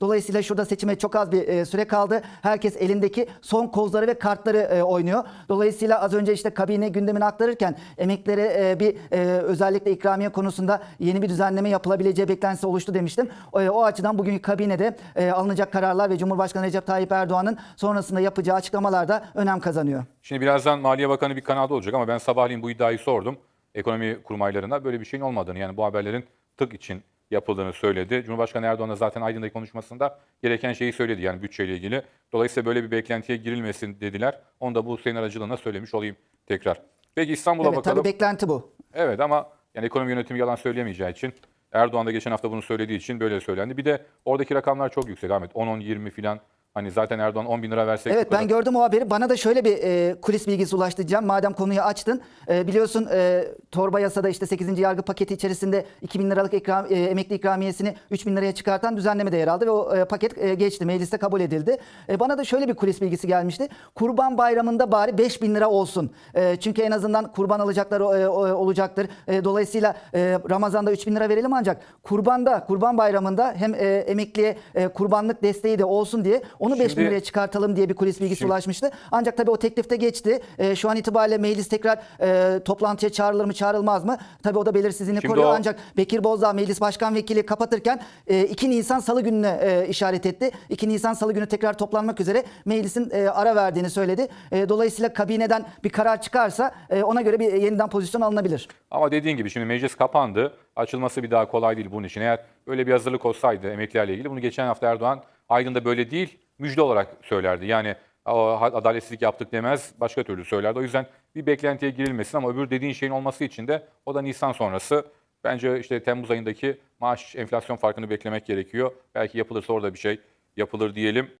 Dolayısıyla şurada seçime çok az bir e, süre kaldı. Herkes elindeki son kozları ve kartları e, oynuyor. Dolayısıyla az önce işte kabine gündemini aktarırken emeklere e, bir e, özellikle ikramiye konusunda yeni bir düzenleme yapılabileceği beklentisi oluştu demiştim. O, açıdan bugünkü kabinede e, alınacak kararlar ve Cumhurbaşkanı Recep Tayyip Erdoğan'ın sonrasında yapacağı açıklamalar da önem kazanıyor. Şimdi birazdan Maliye Bakanı bir kanalda olacak ama ben sabahleyin bu iddiayı sordum. Ekonomi kurmaylarına böyle bir şeyin olmadığını yani bu haberlerin tık için yapıldığını söyledi. Cumhurbaşkanı Erdoğan da zaten Aydın'daki konuşmasında gereken şeyi söyledi yani bütçeyle ilgili. Dolayısıyla böyle bir beklentiye girilmesin dediler. Onu da bu senin aracılığına söylemiş olayım tekrar. Peki İstanbul'a Evet bakalım. tabii beklenti bu. Evet ama yani ekonomi yönetimi yalan söyleyemeyeceği için Erdoğan da geçen hafta bunu söylediği için böyle söylendi. Bir de oradaki rakamlar çok yüksek Ahmet. 10-10-20 filan. Hani zaten Erdoğan 10 bin lira versek... Evet ben gördüm o haberi. Bana da şöyle bir e, kulis bilgisi ulaştıracağım. Madem konuyu açtın. E, biliyorsun e, torba yasada işte 8. yargı paketi içerisinde 2000 liralık ikram, e, emekli ikramiyesini 3000 liraya çıkartan düzenleme de yer aldı ve o e, paket e, geçti. Mecliste kabul edildi. E, bana da şöyle bir kulis bilgisi gelmişti. Kurban bayramında bari 5000 lira olsun. E, çünkü en azından kurban alacaklar e, olacaktır. E, dolayısıyla e, Ramazan'da 3000 lira verelim ancak kurbanda, kurban bayramında hem e, emekliye e, kurbanlık desteği de olsun diye onu 5000 Şimdi- liraya çıkartalım diye bir kulis bilgisi Şimdi- ulaşmıştı. Ancak tabii o teklifte geçti. E, şu an itibariyle meclis tekrar e, toplantıya çağrılır mı çağrılmaz mı? Tabii o da belirsizliğini Şimdi koruyor. o- Ancak Bekir Bozdağ meclis başkan vekili kapatırken e, 2 Nisan salı gününe e, işaret etti. 2 Nisan salı günü tekrar toplanmak üzere meclisin e, ara verdiğini söyledi. E, dolayısıyla kabineden bir karar çıkarsa e, ona göre bir yeniden pozisyon alınabilir. Ama dediğin gibi şimdi meclis kapandı. Açılması bir daha kolay değil bunun için. Eğer öyle bir hazırlık olsaydı emeklilerle ilgili bunu geçen hafta Erdoğan Aydın'da böyle değil müjde olarak söylerdi. Yani adaletsizlik yaptık demez başka türlü söylerdi. O yüzden bir beklentiye girilmesin ama öbür dediğin şeyin olması için de o da Nisan sonrası. Bence işte Temmuz ayındaki maaş enflasyon farkını beklemek gerekiyor. Belki yapılırsa orada bir şey yapılır diyelim.